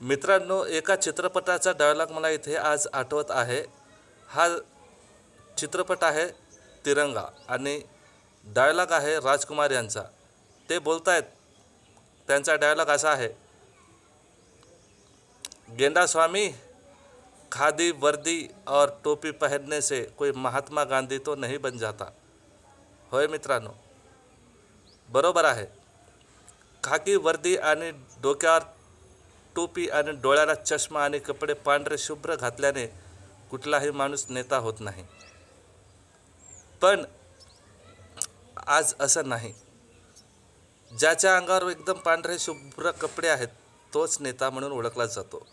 मित्रांनो एका चित्रपटाचा डायलॉग मला इथे आज आठवत आहे. हा चित्रपट आहे तिरंगा आणि डायलॉग आहे राजकुमार यांचा. ते बोलत आहेत त्यांचा डायलॉग असा आहे. गेंडा स्वामी खादी वर्दी और टोपी पहनने से कोई महात्मा गांधी तो नहीं बन जाता. होय मित्रांनो बरोबर आहे. खाकी वर्दी आणि डोक्यावर टोपी आणि डोळ्याला चष्मा आणि कपडे पांढरे शुभ्र घातल्याने कुठलाही माणूस नेता होत नाही. पण आज असं नाही. ज्याच्या अंगावर एकदम पांढरे शुभ्र कपडे आहेत तोच नेता म्हणून ओळखला जातो.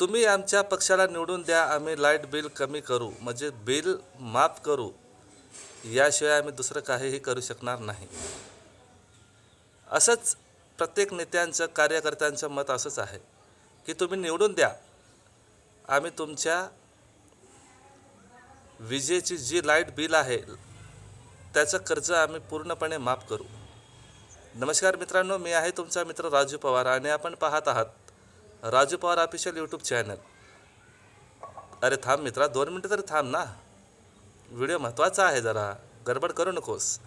तुम्ही आमच्या पक्षाला निवडून द्या आम्ही लाइट बिल कमी करू म्हणजे बिल माफ करू याशिवाय आम्ही दुसरं काहीही करू शकणार नाही. असंच प्रत्येक नेत्यांचं कार्यकर्त्यांचं मत असंच आहे की तुम्ही निवडून द्या. आम्ही तुमच्या विजेची जी लाइट बिल आहे त्याचं कर्ज आम्ही पूर्णपणे माफ करू. नमस्कार मित्रांनो मी आहे तुमचा मित्र राजू पवार आणि आपण पाहत आहात Raju Pawar official YouTube channel अरे थांब मित्रा दोन मिनटं तरी थांब ना. व्हिडिओ महत्त्वाचा आहे जरा गडबड करू नकोस.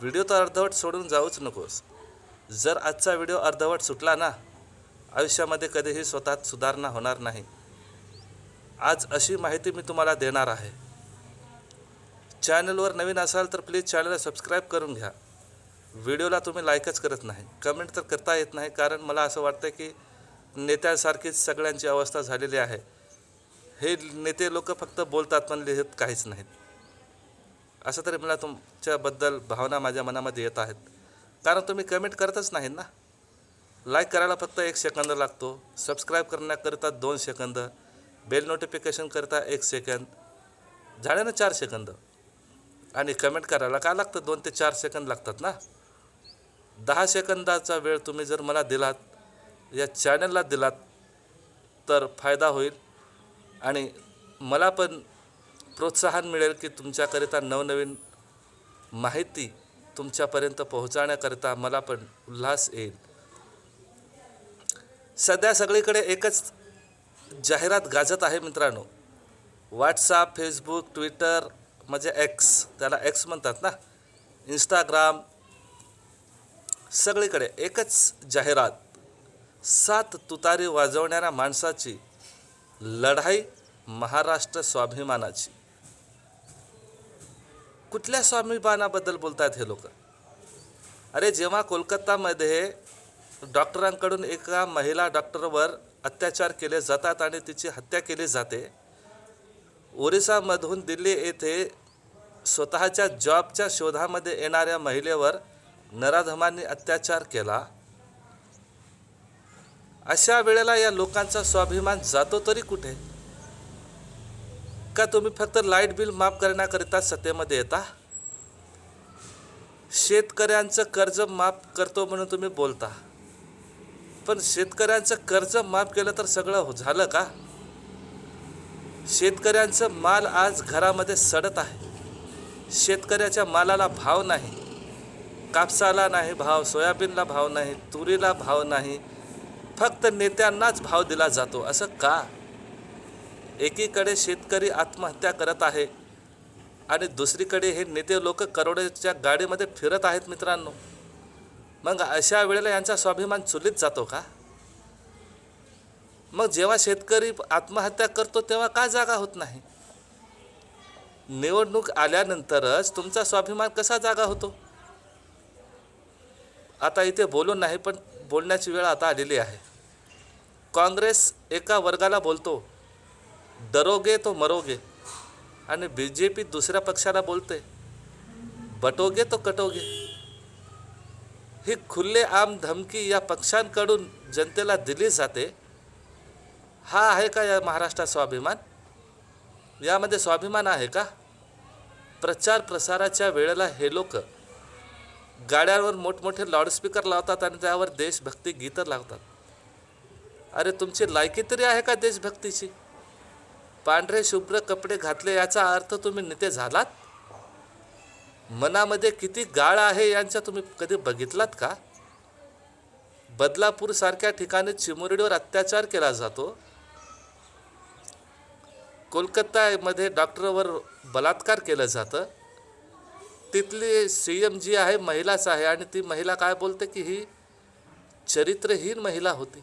व्हिडिओ तर अर्धवट सोडून जाऊच नकोस. जर आजचा व्हिडिओ अर्धवट सुटला ना आयुष्यामध्ये कधीही स्वतःत सुधारणा होणार नाही. आज अशी माहिती मी तुम्हाला देणार आहे. चॅनलवर नवीन असाल तर प्लीज चॅनलला सबस्क्राईब करून घ्या. व्हिडिओला तुम्ही लाईकच करत नाही. कमेंट तर करता येत नाही कारण मला असं वाटतं की नेत्यांसारखीच सगळ्यांची अवस्था झालेली आहे. हे नेते लोक फक्त बोलतात पण लिहित काहीच नाहीत. असं तरी मला तुमच्याबद्दल भावना माझ्या मनामध्ये येत आहेत. कारण तुम्ही कमेंट करतच नाहीत ना. लाईक करायला फक्त एक सेकंद लागतो. सबस्क्राईब करण्याकरिता दोन सेकंद बेल नोटिफिकेशन करता एक सेकंद झाले ना चार सेकंद आणि कमेंट करायला काय लागतं? दोन ते चार सेकंद लागतात ना. दहा सेकंदाचा वेळ तुम्ही जर मला दिलात या चॅनलला दिलात तर फायदा होईल. आणि मला पण प्रोत्साहन मिळेल की तुमच्याकरिता नवनवीन माहिती तुमच्यापर्यंत पोहोचवण्याकरिता मला पण उल्हास येईल. सध्या सगळीकडे एकच जाहिरात गाजत आहे मित्रांनो. व्हॉट्सअप फेसबुक ट्विटर म्हणजे एक्स त्याला एक्स म्हणतात ना. इंस्टाग्राम सगळीकडे एकच जाहिरात. सात तुतारी वाजवणाऱ्या माणसाची लढाई महाराष्ट्र स्वाभिमानाची. कुठल्या स्वाभिमानाबद्दल बोलतात हे लोक? अरे जेव्हा कोलकातामध्ये डॉक्टरांकडून एका महिला डॉक्टरवर अत्याचार केले जातात आणि तिची हत्या केली जाते ओरिसामधून दिल्ली येथे स्वतःच्या जॉबच्या शोधामध्ये येणाऱ्या महिलेवर नराधमांनी अत्याचार केला अशा वेळेला या लोकांचा स्वाभिमान जातो तरी कुठे? का तुम्ही फक्त लाइट बिल माफ करण्याकरिता सत्तेमध्ये येता? शेतकऱ्यांचं कर्ज माफ करतो म्हणून तुम्ही बोलता. पण शेतकऱ्यांचं कर्ज माफ केलं तर सगळं हो- झालं का? शेतकऱ्यांचं माल आज घरामध्ये सडत आहे. शेतकऱ्याच्या मालाला भाव नाही. कापसाला नाही भाव सोयाबीनला भाव नाही तुरीला भाव नाही. फक्त नेत्यांनाच भाव दिला जातो. असं का? एकीकडे शेतकरी आत्महत्या करत आहे आणि दुसरीकडे हे नेते लोक करोडोच्या गाडीमध्ये फिरत आहेत मित्रांनो. मग अशा वेळेला यांचा स्वाभिमान चुलीत जातो का? मग जेव्हा शेतकरी आत्महत्या करतो तेव्हा का जागा होत नाही? निवडणूक आल्यानंतरच तुमचा स्वाभिमान कसा जागा होतो? आता इथे बोलून नाही पण बोलण्याची वेळ आता आलेली आहे. काँग्रेस एका वर्गाला बोलतो डरोगे तो मरोगे आणि बी जे पी दुसऱ्या पक्षाला बोलते बटोगे तो कटोगे. ही खुल्ले आम धमकी या पक्षांकडून जनतेला दिली जाते. हा आहे का या महाराष्ट्रात स्वाभिमान? यामध्ये स्वाभिमान आहे का? प्रचार प्रसाराच्या वेळेला हे लोक गाड्यांवर मोठमोठे लाऊडस्पीकर लावतात आणि त्यावर देशभक्ती गीतं लावतात. अरे तुमची लायकी तरी आहे का देशभक्तीची? पांढरे शुभ्र कपडे घातले याचा अर्थ तुम्ही नेते झालात? मनामध्ये किती गाळ आहे यांचा तुम्ही कधी बघितलात का? बदलापूरसारख्या ठिकाणी चिमुरडीवर अत्याचार केला जातो. कोलकातामध्ये डॉक्टरवर बलात्कार केलं जातं. तिथली सी एम जी आहे महिलाच आहे आणि ती महिला काय बोलते की ही चरित्रहीन महिला होती.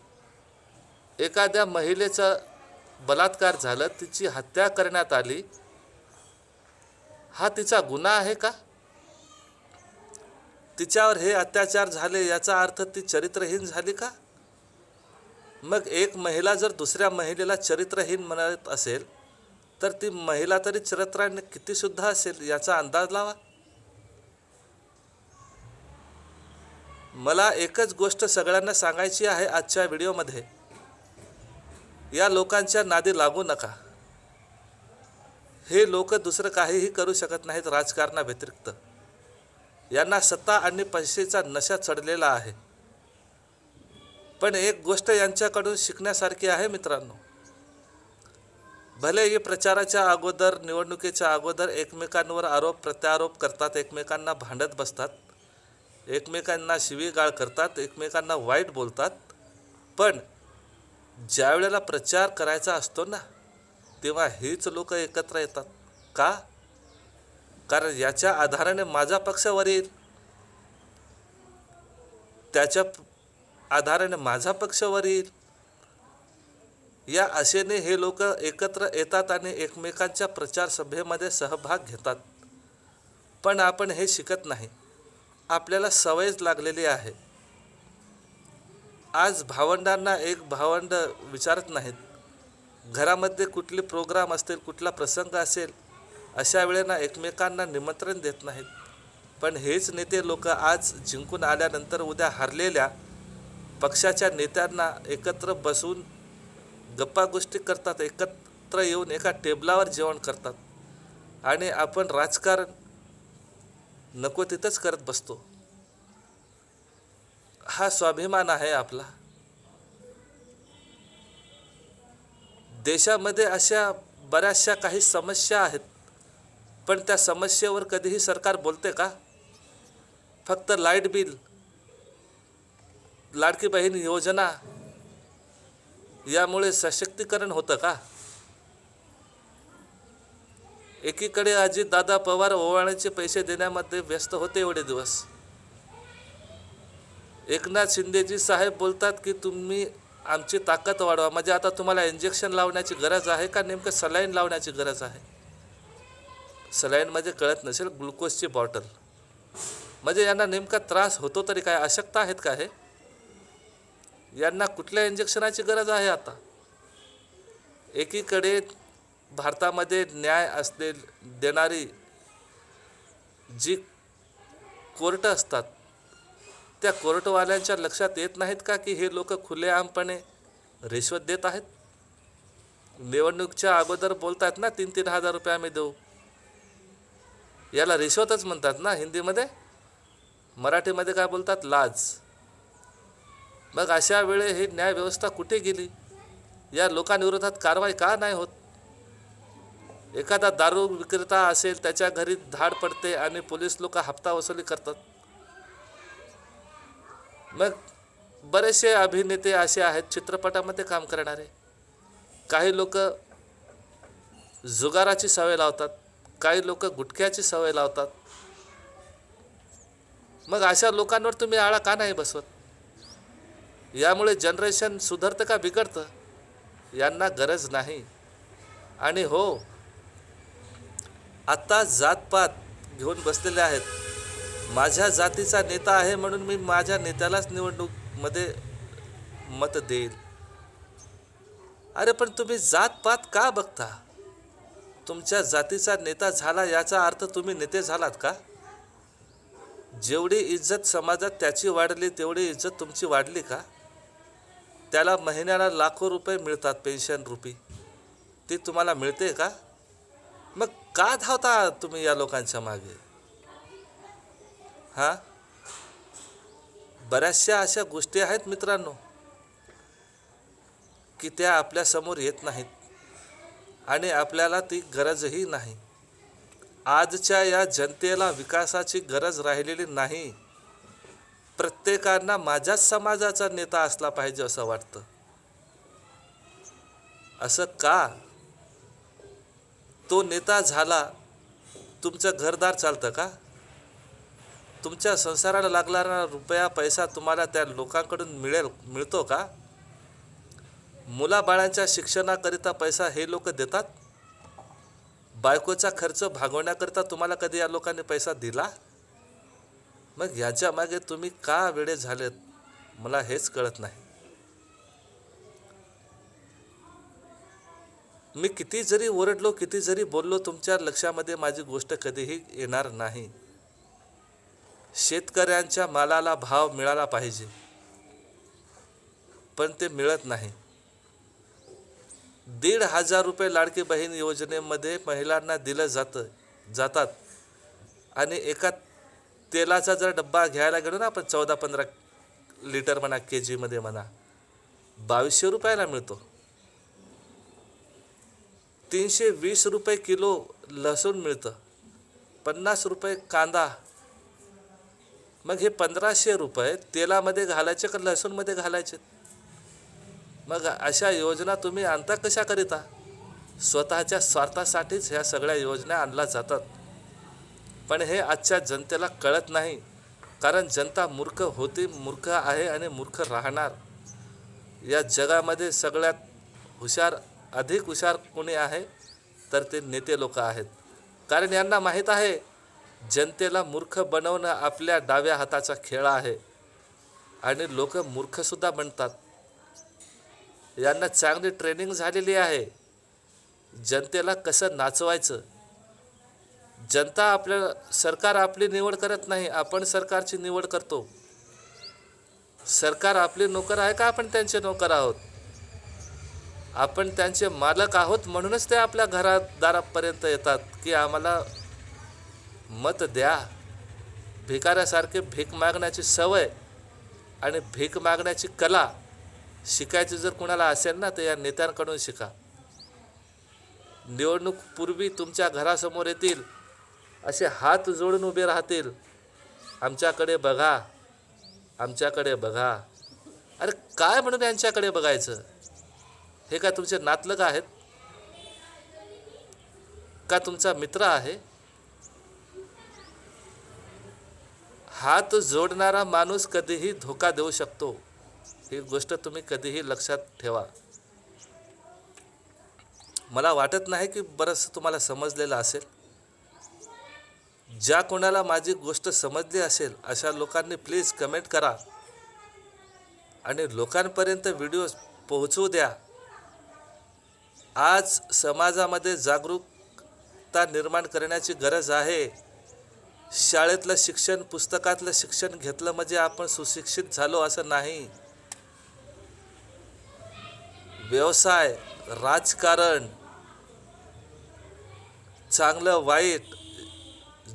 एखाद्या महिलेचा बलात्कार झालं तिची हत्या करण्यात आली. हा तिचा गुन्हा आहे का? तिच्यावर हे अत्याचार झाले याचा अर्थ ती चरित्रहीन झाली का? मग एक महिला जर दुसऱ्या महिलेला चरित्रहीन म्हणत असेल तर ती महिला तरी चरित्राने किती शुद्ध असेल याचा अंदाज लावा. मला एकच गोष्ट सगळ्यांना सांगायची आहे आजच्या व्हिडिओमध्ये. या लोकांच्या नादी लागू नका. हे लोक दुसरं काहीही करू शकत नाहीत राजकारणाव्यतिरिक्त. यांना सत्ता आणि पैसेचा नशा चढलेला आहे. पण एक गोष्ट यांच्याकडून शिकण्यासारखी आहे मित्रांनो. भले हे प्रचाराच्या अगोदर निवडणुकीच्या अगोदर एकमेकांवर आरोप प्रत्यारोप करतात एकमेकांना भांडत बसतात एकमेकांना शिवीगाळ करतात एकमेकांना वाईट बोलतात पण ज्या वेळेला प्रचार करायचा असतो ना तेव्हा हेच लोक एकत्र येतात. का? कारण याच्या आधाराने माझा पक्ष वर येईल. त्याच्या आधाराने माझा पक्ष वर येईल. या आशेने हे लोक एकत्र येतात आणि एकमेकांच्या प्रचार सभेमध्ये सहभाग घेतात. पण आपण हे शिकत नाही. आपल्याला सवयच लागलेली आहे. आज भावंडांना एक भावंड विचारत नाहीत. घरामध्ये कुठले प्रोग्राम असतील कुठला प्रसंग असेल अशा वेळेला एकमेकांना निमंत्रण देत नाहीत. पण हेच नेते लोक आज जिंकून आल्यानंतर उद्या हरलेल्या पक्षाच्या नेत्यांना एकत्र बसून गप्पा गोष्टी करतात एकत्र येऊन एका टेबलावर जेवण करतात. आणि आपण राजकारण नको तिथंच करत बसतो. हा स्वाभिमान आहे आपला. देशामध्ये अशा बऱ्याचशा काही समस्या आहेत पण त्या समस्येवर कधीही सरकार बोलते का? फक्त लाइट बिल लाडकी बहीण योजना यामुळे सशक्तीकरण होतं का? एकीकडे अजितदादा पवार ओवाळ्याचे पैसे देण्यामध्ये व्यस्त होते एवढे दिवस. एकनाथ शिंदेजी साहेब बोलतात की तुम्ही आमची ताकद वाढवा. म्हणजे आता तुम्हाला इंजेक्शन लावण्याची गरज आहे का? नेमकं सलाईन लावण्याची गरज आहे. सलाईन म्हणजे कळत नसेल ग्लुकोजची बॉटल म्हणजे यांना नेमका त्रास होतो तरी काय? अशक्ता आहेत का हे? यांना कुठल्या इंजेक्शनाची गरज आहे आता? एकीकडे भारतामध्ये न्याय असले देणारी जी कोर्ट असतात त्या कोर्टवाल्यांच्या लक्षात येत नाहीत का की हे लोक खुलेआमपणे रिश्वत देत आहेत? निवडणुकीच्या अगोदर बोलतात ना तीन तीन हजार रुपये आम्ही देऊ. याला रिश्वतच म्हणतात ना हिंदीमध्ये? मराठीमध्ये काय बोलतात? लाज. मग अशा वेळे ही न्यायव्यवस्था कुठे गेली? या लोकांविरोधात कारवाई का नाही होत? एखादा दारू विक्रेता असेल त्याच्या घरी धाड पडते आणि पोलीस लोक हप्ता वसुली करतात. मग बरेचसे अभिनेते असे आहेत चित्रपटामध्ये काम करणारे. काही लोक जुगाराची सवय लावतात काही लोक गुटख्याची सवय लावतात. मग अशा लोकांवर तुम्ही आळा का नाही बसवत? यामुळे जनरेशन सुधारतं का बिघडतं? यांना गरज नाही. आणि हो आत्ता जातपात घेऊन बसलेले आहेत. माझ्या जातीचा नेता आहे म्हणून मी माझ्या नेत्यालाच निवडणूकमध्ये मत देईल. अरे पण तुम्ही जातपात का बघता? तुमच्या जातीचा नेता झाला याचा अर्थ तुम्ही नेते झालात का? जेवढी इज्जत समाजात त्याची वाढली तेवढी इज्जत तुमची वाढली का? त्याला महिन्याला लाखो रुपये मिळतात पेन्शन रुपी. ती तुम्हाला मिळते का? मग का धावता तुम्ही या लोकांच्या मागे? हां? बऱ्याचशा अशा गोष्टी आहेत मित्रांनो की त्या आपल्यासमोर येत नाहीत आणि आपल्याला ती गरजही नाही. आजच्या या जनतेला विकासाची गरज राहिलेली नाही. प्रत्येकांना माझ्याच समाजाचा नेता असला पाहिजे असं वाटतं. असं का? तो नेता झाला तुमचं घरदार चालतं का? तुमच्या संसाराला लागणारा रुपया पैसा तुम्हाला त्या लोकांकडून मिळेल मिळतो का? मुलाबाळांच्या शिक्षणाकरिता पैसा हे लोक देतात? बायकोचा खर्च भागवण्याकरिता तुम्हाला कधी या लोकांनी पैसा दिला? मग ह्याच्या मागे तुम्ही का वेळे झालेत? मला हेच कळत नाही. मी किती जरी ओरडलो किती जरी बोललो तुमच्या लक्षामध्ये माझी गोष्ट कधीही येणार नाही. शेतकऱ्यांच्या मालाला भाव मिळाला पाहिजे. पण ते मिळत नाही. दीड हजार रुपये लाडकी बहीण योजनेमध्ये महिलांना दिलं जातं जातात. आणि एका तेलाचा जर डब्बा घ्यायला गेलो ना आपण चौदा पंधरा लिटर म्हणा के जीमध्ये म्हणा बावीसशे रुपयाला मिळतो. तीनशे वीस रुपये किलो लसूण मिळतं. पन्नास रुपये कांदा मग हे पंधराशे रुपये तेलामध्ये घालायचे का लसूणमध्ये घालायचे? मग अशा योजना तुम्ही आणता कशा करिता? स्वतःच्या स्वार्थासाठीच ह्या सगळ्या योजना आणल्या जातात. पण हे आजच्या जनतेला कळत नाही. कारण जनता मूर्ख होती मूर्ख आहे आणि मूर्ख राहणार. या जगामध्ये सगळ्यात हुशार अधिक हुशार कोणी आहे तर ते नेते लोक आहेत. कारण यांना माहीत आहे जनतेला मूर्ख बनवणं आपल्या डाव्या हाताचा खेळ आहे. आणि लोक मूर्खसुद्धा बनतात. यांना चांगली ट्रेनिंग झालेली आहे. जनतेला कसं नाचवायचं? जनता आपल्या सरकार आपली निवड करत नाही आपण सरकारची निवड करतो. सरकार आपले नोकर आहे का आपण त्यांचे नोकर आहोत? आपण त्यांचे मालक आहोत म्हणूनच ते आपल्या घरादारापर्यंत येतात की आम्हाला मत द्या. भिकाऱ्यासारखे भीक मागण्याची सवय आणि भीक मागण्याची कला शिकायची जर कुणाला असेल ना तर या नेत्यांकडून शिका. निवडणूक पूर्वी तुमच्या घरासमोर येतील असे हात जोडून उभे राहतील. आमच्याकडे बघा आमच्याकडे बघा. अरे काय म्हणून यांच्याकडे बघायचं? हे काय तुमचे नातलग आहेत? का तुमचा मित्र आहे? हात जोडणारा माणूस कधीही धोका देऊ शकतो. ही गोष्ट तुम्ही कधीही लक्षात ठेवा. मला वाटत नाही की बरंचसं तुम्हाला समजलेलं असेल. ज्या कोणाला माझी गोष्ट समजली असेल अशा लोकांनी प्लीज कमेंट करा. आणि लोकांपर्यंत व्हिडिओ पोहोचवू द्या. आज समाजामध्ये जागरूकता निर्माण करण्याची गरज आहे. शाळेतलं शिक्षण पुस्तकातलं शिक्षण घेतलं म्हणजे आपण सुशिक्षित झालो असं नाही. व्यवसाय राजकारण चांगलं वाईट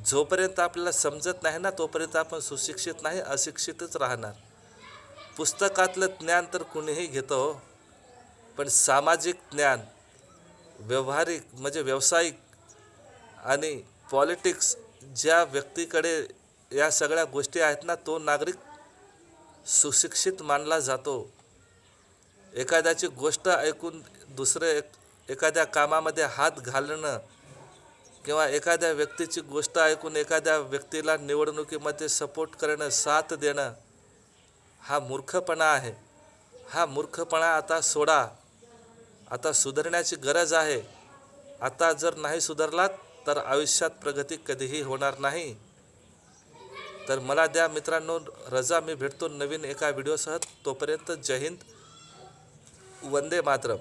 जोपर्यंत आपल्याला समजत नाही ना तोपर्यंत आपण सुशिक्षित नाही अशिक्षितच राहणार. पुस्तकातलं ज्ञान तर कुणीही घेतो हो. पण सामाजिक ज्ञान व्यवहारिक म्हणजे व्यावसायिक आणि पॉलिटिक्स ज्या व्यक्तीकडे या सगळ्या गोष्टी आहेत ना तो नागरिक सुशिक्षित मानला जातो. एखाद्याची गोष्ट ऐकून दुसरे एक एखाद्या कामामध्ये हात घालणं किंवा एखाद्या व्यक्तीची गोष्ट ऐकून एखाद्या व्यक्तीला निवडणुकीमध्ये सपोर्ट करणं साथ देणं हा मूर्खपणा आहे. हा मूर्खपणा आता सोडा. आता सुधारण्याची गरज आहे. आता जर नाही सुधारलात तर आयुष्यात प्रगती कधीही होणार नाही. तर मला द्या मित्रांनो रजा मी भेटतो नवीन एका व्हिडिओसह. तोपर्यंत जय हिंद. वंदे मातरम.